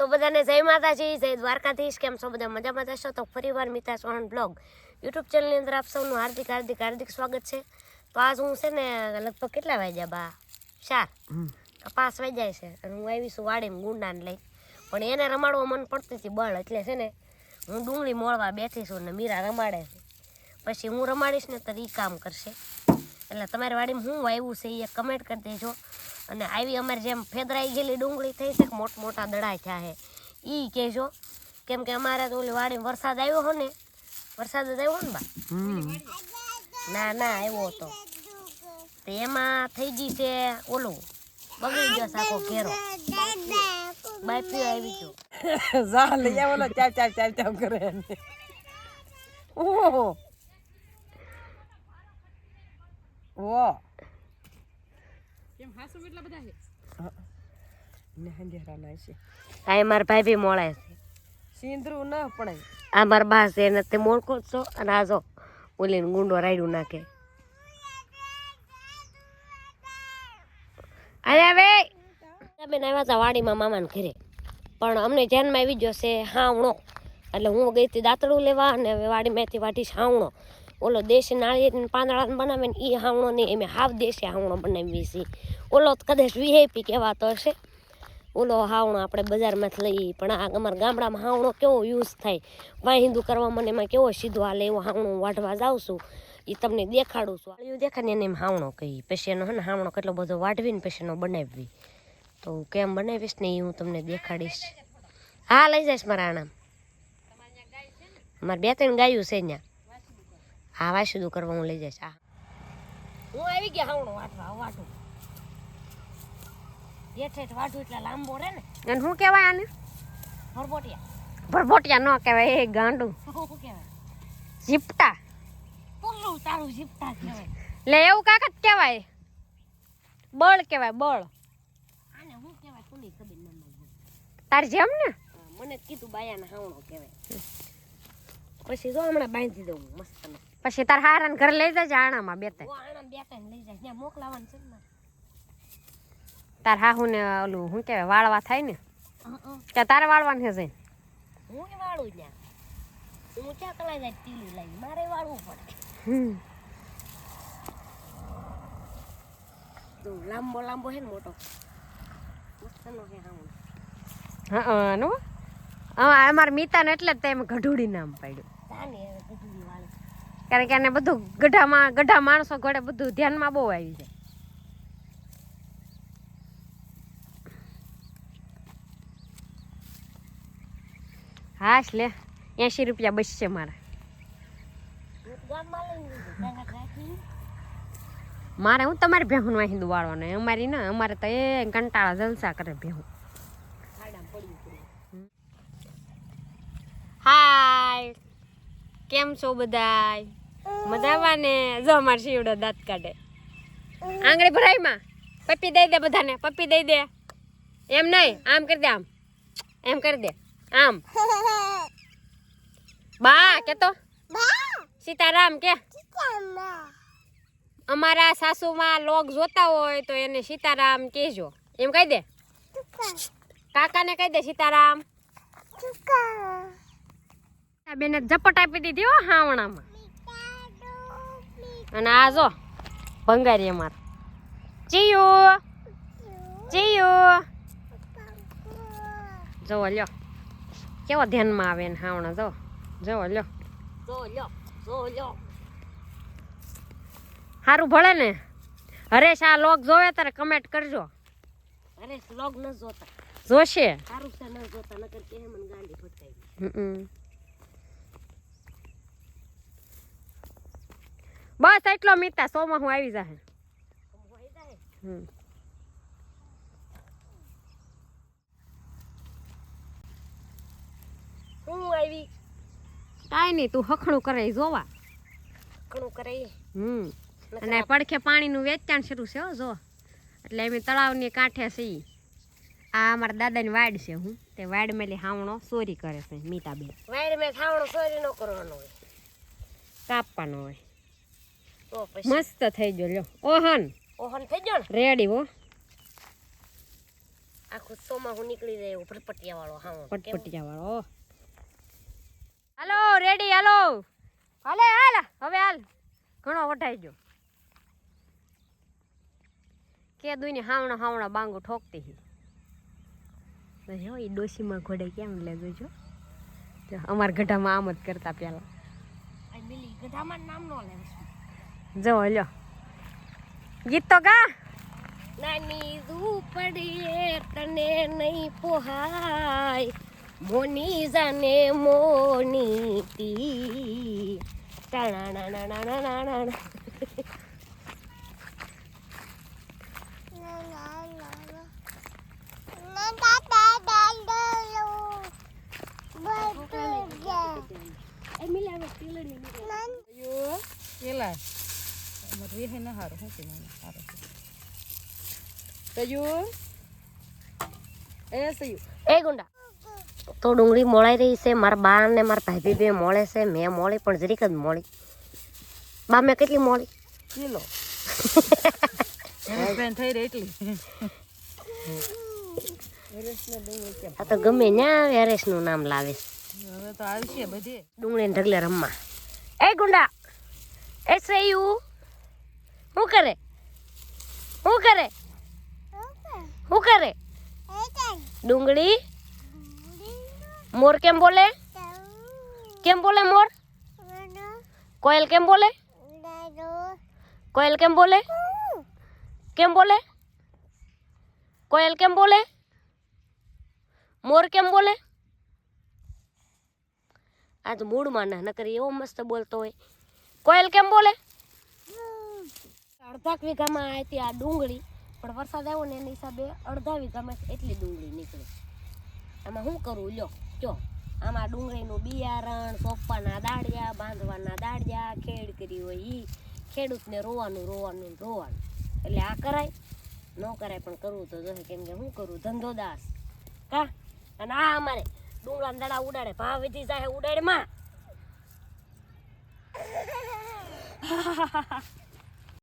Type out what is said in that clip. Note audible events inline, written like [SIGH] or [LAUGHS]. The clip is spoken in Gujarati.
તો બધાને જય માતાજી જય દ્વારકાધીશ. કેમ છો? બધા મજામાં જશો તો ફરીવાર મિતા સોહન બ્લોગ. યુટ્યુબ ચેનલની અંદર આપ સૌનું હાર્દિક હાર્દિક હાર્દિક સ્વાગત છે. તો આજ હું છે ને લગભગ કેટલા વાગ્યા બા? ચાર. પાંચ વાગ્યા છે અને હું આવી છું વાડીમાં ગુંડાને લઈ. પણ એને રમાડવા મન પડતી હતી બળ. એટલે છે ને હું ડુંગળી મોળવા બેઠી છું ને મીરા રમાડે છે. પછી હું રમાડીશ ને તો એ કામ કરશે. એટલે તમારી વાડીમાં શું વાવ્યું છે એ કમેન્ટ કરી દેજો. અને આવી અમારે જેમ ફેદરાઈ ગયેલી ડુંગળી થઈ છે મોટ મોટા દડા થયા છે. એ કહેજો, કેમ કે અમારે તો ઓલી વાડી વરસાદ આવ્યો હો ને, વરસાદ જ આવ્યો ને બા? ના ના, આવ્યો હતો. તો એમાં થઈ ગઈ છે ઓલું, બગડી ગયો સાકો ઘેરો. બાપી આવી ગયો. [LAUGHS] લઈ યા ઓલો ચાપ ચાપ ચાપ ચાપ કરે. ઓહો. ઓ આ મારા ભાઈ બી મોળાય છે. સિંદરું ન પડાય. આ મારા બા છે એને તે મોળકો છો અને આ જો ઓલીને ગુંડો રાયડું નાખે. આયા વે બેન આવ્યા હતા વાડીમાં મામાને ઘરે. પણ અમને ધ્યાનમાં આવી ગયો છે હાવણો. એટલે હું ગઈ હતી દાંતડું લેવા અને વાડીમાંથી વાટી હાવણો. ઓલો દેશી નાળિયેર પાંદડા બનાવે ને એ હાવણો નહીં એમ હાવ દેશી હાવણો બનાવી છે. ઓલો કદાચ વીઆઈપી કહેવાતો હશે. ઓલો હાવણો આપણે બજારમાંથી લઈએ પણ આ અમારા ગામડામાં હાવણો કેવો યુઝ થાય? વાહિંદુ કરવા મને એમાં કેવો સીધો હાલે એવો હાવણો વાઢવા જાઉં છું. એ તમને દેખાડું છું. વાળિયું દેખાય ને એને એમ હાવણો કહી. પછી એનો હે ને હાવણો કેટલો બધો વાઢવીને પછી એનો બનાવવી તો કેમ બનાવીશ ને એ હું તમને દેખાડીશ. હા, લઈ જઈશ મારા આણામ મારે બે ત્રણ ગાયું છે ત્યાં હા શું કરવા હું લઈ જઈશ હા. હું આવી ગયા હાવણો વાટવા વાટું હેઠ હેઠ વાટું એટલે લાંબો રે ને. અને શું કહેવાય આને? ભરભોટિયા. ભરભોટિયા ન કહેવાય એ ગાંડું. શું કહેવાય? ઝીપટા. પુલ્લું તારું જીપતા કહેવાય. લે એવું કાકા જ કહેવાય. બળ કહેવાય બળ. આને હું કહેવાય? કોની ખબર ન તારી જેમ ને? મને કીધું બાયાના હાવણો કહેવાય. પછી જો હમણાં બાંધી દઉં મસ્ત પછી તાર હારાને ઘરે લઈ જજે આણામાં બે ત્રણ. આણંદ બે ત્રણ લઈ જાય ત્યાં મોકલાવાનું છે તાર હાહુ ને ઓલું શું કહેવાય વાળવા થાય ને? ત્યાં તારે વાળવાનું છે જઈને? હું વાળું ત્યાં. હું ક્યાં કલાઈ જાય ટીલું લાવી મારે વાળવું પડે. હમ. લાંબો લાંબો છે ને મોટો? હા હા અમારે મીતાને એટલે જ તેમ ગઢુડી નામ પાડ્યું તાને હવે ગધુડી વાળે કારણ કે એને બધું ગઢામાં ગઢા માણસો ઘડે બધું ધ્યાનમાં બહુ આવી જાય. હાશ લે એસી રૂપિયા બચશે મારા. હું મારે હું તમારી ભેહું અહીં વાળવાનું અમારી ને અમારે તો એ કંટાળા જલસા કરે ભેહું. હાય. કેમ છો બધાય? મજામાં ને? જો અમાર શિવડો દાંત કાઢે. આંગળી ભરાયમાં પપ્પી દઈ દે બધાને, પપ્પી દઈ દે. એમ નહીં, આમ કરી દે આમ. એમ કરી દે. આમ. બા, કે તો? સીતારામ, કે? અમારા સાસુમાં લોક જોતા હોય તો એને સીતારામ કહેજો. એમ કહી દે? કાકાને કહી દે સીતારામ. બેને ઝપટ આપી દીધી હો હાવણામાં. અને આ જો ભંગારી અમારે. ચીયુ ચિયું. જોવો લ્યો. કેવો ધ્યાનમાં આવે ને હાવણા જો. જોવો લ્યો. સારું ભળે ને. હરેશ આ લોક જોવે તારે કમેન્ટ કરજો. હરેશ લોક ન જોતા. જોશે. સારું છે ન જોતા નકર કે મન ગાંડી ફટકાઈ હમ. બસ એટલો મીતા સોમાં હું આવી જાહે. હમ. હું આવી? કાંઈ નહીં તું હખણું કરે જોવા. કરે હમ. અને પડખે પાણીનું વેચાણ શરૂ છે હો જો. એટલે એમ તળાવની કાંઠે છે આ અમારા દાદાની વાડ છે હું. તે વાડ મેલી હાવણો ચોરી કરે છે મીતાબેન. વાડ મેં હાવણો સોરી ન કરવાનો હોય. કાપવાનો હોય. તો પછી. મસ્ત થઈ ગયો લ્યો. ઓહન. ઓહન થઈ ગયો ને? રેડી હો. આખું સોમાં હું નીકળી રહ્યો ફટપટિયા વાળો હા. પટપટિયા વાળો હાલો રેડી હાલો. હાલે હાલ. હવે હાલ. ઘણો વટાઈ ગયો. કે દુઈને હાવણા હાવણા બાંગો ઠોકતી હી જો એ ડોશીમાં ઘોડે કેમ લેજો છો જો અમાર ગઢામાં આમ જ કરતા પેલા ગઢામાં નામ નો લેવું જો લ્યો ગીત તો ગા. નાની ઝૂંપડીએ તને નહીં પોહાય. મોની જાને મોની તી ટાણા એ મિલી આનો પીલરની મિલી. કેલા અમાર વેહે ન હારું હું કે હારું તયું એ સયું એ ગુંડા તો ડુંગળી મોળાઈ રહી છે મારા બા ને મારા ભાઈ બે મોળે છે મેં મોળી પણ જરીક જ મોળી બા મેં કેટલી મોળી કિલો થઈ રહી એટલી આ તો ગમે ન્યા વેરેસનું નામ લાવે હવે તો આવશે બધે ડુંગળી ઢગલે રમવા એ ગુંડા એ સૈયું શું કરે? શું કરે? શું કરે? ડુંગળી? મોર કેમ બોલે? કેમ બોલે મોર? કોયલ કેમ બોલે? કોયલ કેમ બોલે? કેમ બોલે? કોયલ કેમ બોલે? મોર કેમ બોલે? આજ મૂડમાં ના, નકરી એવો મસ્ત બોલતો હોય. કોયલ કેમ બોલે? અડધા વીઘામાં હતી આ ડુંગળી, પણ વરસાદ આવ્યો ને એની હિસાબે અડધા વીઘામાં એટલી ડુંગળી નીકળી. આમાં શું કરવું લ્યો, જો, આમાં ડુંગળીનું બિયારણ, સોંપવાના દાળિયા, બાંધવાના દાળિયા, ખેડ કરી હોય એ ખેડૂતને રોવાનું રોવાનું રોવાનું. એટલે આ કરાય, ન કરાય પણ કરવું તો જોઈએ. કેમ કે શું કરું? ધંધો દાસ. કા? અને આ અમારે ડુંગળા દડા ઉડાડે. ભાવ વિધિ જાય ઉડાડે માં [LAUGHS]